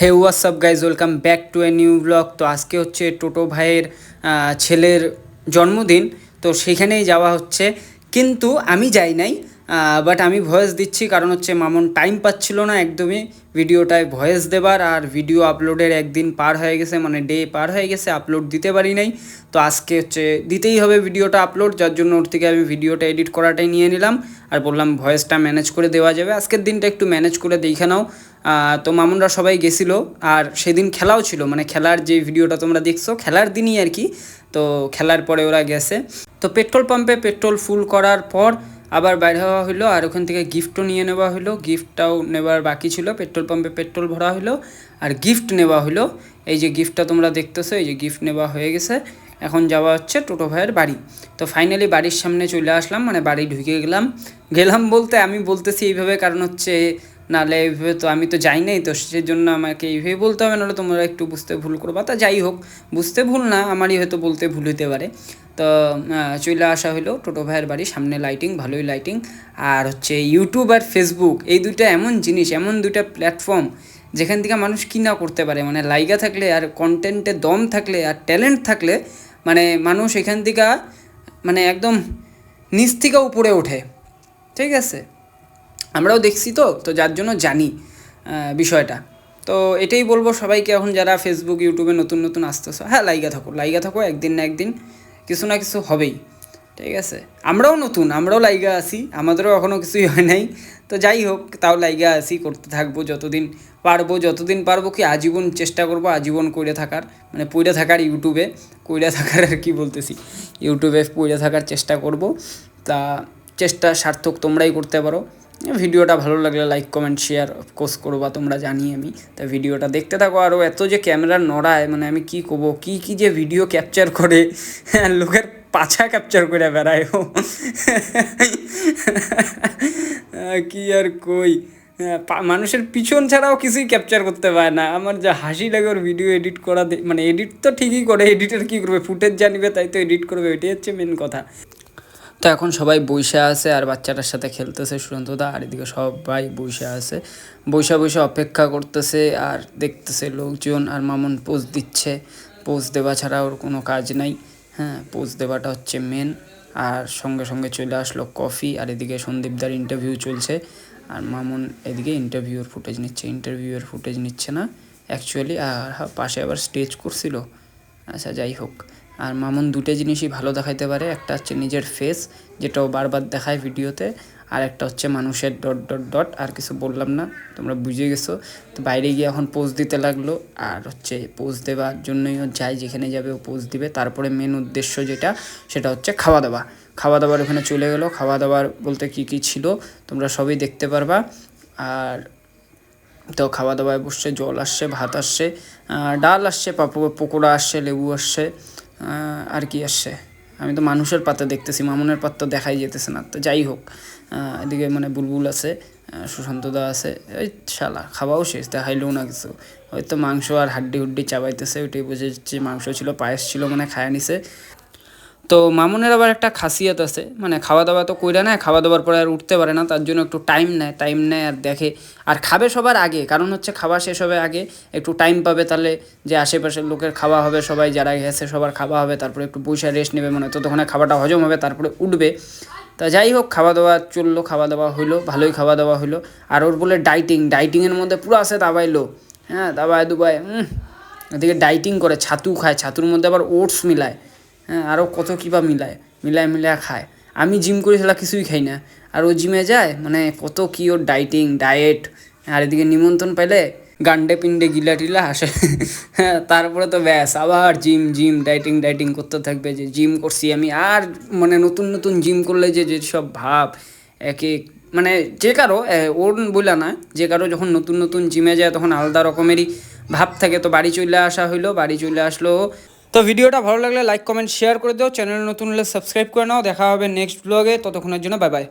Hey WhatsApp guys welcome back to a new blog তো আজকে হচ্ছে টোটো ভাইয়ের ছেলের জন্মদিন। তো সেখানেই যাওয়া হচ্ছে। কিন্তু আমি যাই নাই বাট আমি ভয়েস দিচ্ছি কারণ হচ্ছে মামন টাইম পাচ্ছিল না একদমই। ভিডিওটায় ভয়েস দেবার আর ভিডিও আপলোডের একদিন পার হয়ে গেছে মানে ডে পার হয়ে গেছে আপলোড দিতে পারি নাই। তো আজকে হচ্ছে দিতেই হবে ভিডিওটা আপলোড যার জন্য ওর থেকে আমি ভিডিওটা এডিট করাটাই নিয়ে নিলাম। আর বললাম ভয়েসটা ম্যানেজ করে দেওয়া যাবে। আজকের দিনটা একটু ম্যানেজ করে দেখে নাও। তো মামুনরা সবাই গেছিল আর সেদিন খেলাও ছিল মানে খেলার যে ভিডিওটা তোমরা দেখছ, খেলার দিনই আর কি। তো খেলার পরে ওরা গেছে। তো পেট্রোল পাম্পে পেট্রোল ফুল করার পর আবার বাইরে হওয়া হলো আর ওখান থেকে গিফটও নিয়ে নেওয়া হলো গিফটটাও নেবার বাকি ছিল, পেট্রোল পাম্পে পেট্রোল ভরা হলো আর গিফট নেওয়া হলো এই যে গিফটটা তোমরা দেখতেছো, এই যে গিফট নেওয়া হয়ে গেছে। এখন যাওয়া হচ্ছে টোটো ভাইয়ের বাড়ি। তো ফাইনালি বাড়ির সামনে চলে আসলাম মানে বাড়ি ঢুকে গেলাম। গেলাম বলতে আমি বলতেছি এইভাবে, কারণ হচ্ছে নাহলে এইভাবে তো আমি তো যাই নাই, তো সেই জন্য আমাকে এইভাবে বলতে হবে, নাহলে তোমরা একটু বুঝতে ভুল করবা। তা যাই হোক, বুঝতে ভুল না, আমারই হয়তো বলতে ভুল হতে পারে। তো চলে আসা হলো টোটো ভাইয়ের বাড়ি, সামনে লাইটিং ভালোই লাইটিং আর হচ্ছে ইউটিউব আর ফেসবুক এই দুটো এমন জিনিস, এমন দুটো প্ল্যাটফর্ম যেখান থেকে মানুষ কি না করতে পারে। মানে লাইগা থাকলে আর কন্টেন্টে দম থাকলে আর ট্যালেন্ট থাকলে মানে মানুষ এখান থেকে মানে একদম নিচ থেকে উপরে ওঠে। ঠিক আছে? আমরাও দেখছি তো তো যার জন্য জানি বিষয়টা। তো এটাই বলব সবাইকে এখন যারা ফেসবুক ইউটিউবে নতুন নতুন আসতেছো হ্যাঁ লাইগা থাকো লাইগা থাকো, একদিন না একদিন কিছু না কিছু হবেই, ঠিক আছে? আমরাও নতুন, আমরাও লাইগা আছি, আমাদেরও এখনও কিছুই হয় নাই, তো যাই হোক, তাও লাইগা আছি, করতে থাকব যতদিন পারব যতদিন পারব কি আজীবন চেষ্টা করব আজীবন কইরে থাকার মানে পইরে থাকার ইউটিউবে কইরা থাকার আর কি বলতেছি ইউটিউবে পইরে থাকার চেষ্টা করব, তা চেষ্টা সার্থক তোমরাই করতে পারো। ভিডিওটা ভালো লাগলে লাইক কমেন্ট শেয়ার অফকোর্স করবা তোমরা জানি আমি। তা ভিডিওটা দেখতে থাকো আরও এত যে ক্যামেরা নড়ায় মানে আমি কি করব কি কি যে ভিডিও ক্যাপচার করে হ্যাঁ, লোকের পাছা ক্যাপচার করে বেড়ায় ও। কি আর কই? মানুষের পিছন ছাড়াও কিছুই ক্যাপচার করতে পারে না। আমার যা হাসি লাগে ওর ভিডিও এডিট করা মানে এডিট তো ঠিকই করে এডিটার কী করবে? ফুটেজ জানিবে তাই তো এডিট করবে এটাই হচ্ছে মেন কথা। তো এখন সবাই বৈশা আছে আর বাচ্চাটার সাথে খেলতেছে সুরন্তদা আর এদিকে সবাই বৈশা আছে। বৈশা বৈশা অপেক্ষা করতেছে আর দেখতেছে লোকজন আর মামুন পোজ দিচ্ছে। পোজ দেওয়া ছাড়া ওর কোনো কাজ নাই। হ্যাঁ পোজ দেওয়াটা হচ্ছে মেন আর সঙ্গে সঙ্গে চলে আসলো কফি, আর এদিকে সন্দীপদার ইন্টারভিউ চলছে। আর মামুন এদিকে ইন্টারভিউর ফুটেজ নিচ্ছে। ইন্টারভিউয়ের ফুটেজ নিচ্ছে না অ্যাকচুয়ালি আর পাশে আবার স্টেজ করছিল। আচ্ছা যাই হোক। আর মামুন দুটো জিনিসই ভালো দেখাইতে পারে। একটা হচ্ছে নিজের ফেস যেটাও বারবার দেখায় ভিডিওতে, আর একটা হচ্ছে মানুষের ডট ডট ডট আর কিছু বললাম না, তোমরা বুঝে গেছো। তো বাইরে গিয়ে এখন পোজ দিতে লাগল, আর হচ্ছে পোজ দেওয়ার জন্যই ও যায়, যেখানে যাবে ও পোজ দিবে। তারপরে মেন উদ্দেশ্য যেটা, সেটা হচ্ছে খাওয়া দাওয়া। খাওয়া দাওয়ার ওখানে চলে গেলো। খাওয়া দাওয়ার বলতে কি কি ছিল, তোমরা সবই দেখতে পারবা। আর তো খাওয়া দাওয়ায় বসছে, জল আসছে, ভাত আসছে ডাল আসছে, পাপু, পকোড়া আসছে, লেবু আসছে। আর কি আসছে? আমি তো মানুষের পাতা দেখতেছি, মামুনের পাত্র দেখাই যেতেছে না। তো যাই হোক এদিকে মানে বুলবুল আছে সুশান্ত সুশান্তদা আছে ওই শালা খাওয়াও শেষ, দেখাইলেও না কিছু। হয়তো মাংস আর হাড্ডি হুড্ডি চাবাইতেছে, ওইটাই বুঝে যাচ্ছে, মাংস ছিল, পায়েস ছিল মানে খায় নিছে। তো মামুনের আবার একটা খাসিয়াত আছে মানে খাওয়া দাওয়া তো কইরা নেয় খাওয়া দাওয়ার পরে আর উঠতে পারে না, তার জন্য একটু টাইম নেয় টাইম নেয় আর দেখে। আর খাবে সবার আগে, কারণ হচ্ছে খাওয়া শেষ হবে আগে, একটু টাইম পাবে তাহলে যে আশেপাশের লোকের খাওয়া হবে, সবাই যারা গেছে সবার খাওয়া হবে, তারপরে একটু বৈশা রেস্ট নেবে, মনে হয় ততক্ষণে খাওয়াটা হজম হবে, তারপরে উঠবে। তা যাই হোক খাওয়া দাওয়া চলল খাওয়া দাওয়া হইল, ভালোই খাওয়া দাওয়া হইল। আর ওর বলে ডাইটিং ডাইটিংয়ের মধ্যে পুরো আছে দাবাইলো। হ্যাঁ দাবায় দুবাই হুম এদিকে ডাইটিং করে, ছাতু খায়, ছাতুর মধ্যে আবার ওটস মিলায়। হ্যাঁ আরও কত কী বা মিলায় মিলায় মিলায় খায়। আমি জিম করি সেটা কিছুই খাই না। আর ও জিমে যায় মানে কত কী ওর ডাইটিং ডায়েট আর এদিকে নিমন্ত্রণ পাইলে গান্ডে পিন্ডে গিলা টিলা আসে। হ্যাঁ তারপরে তো ব্যাস, আবার জিম জিম ডাইটিং ডাইটিং করতে থাকবে যে জিম করছি আমি। আর মানে নতুন নতুন জিম করলে যে যেসব ভাব, এক মানে যে কারও ওর বইলা না, যে কারও যখন নতুন নতুন জিমে যায় তখন আলাদা রকমেরই ভাব থাকে। তো বাড়ি চলে আসা হইল, বাড়ি চলে আসলো তো ভিডিওটা ভালো লাগলে লাইক কমেন্ট শেয়ার করে দাও। চ্যানেল নতুন হলে সাবস্ক্রাইব করে নাও। দেখা হবে নেক্সট ব্লগে ততক্ষণের জন্য বাই বাই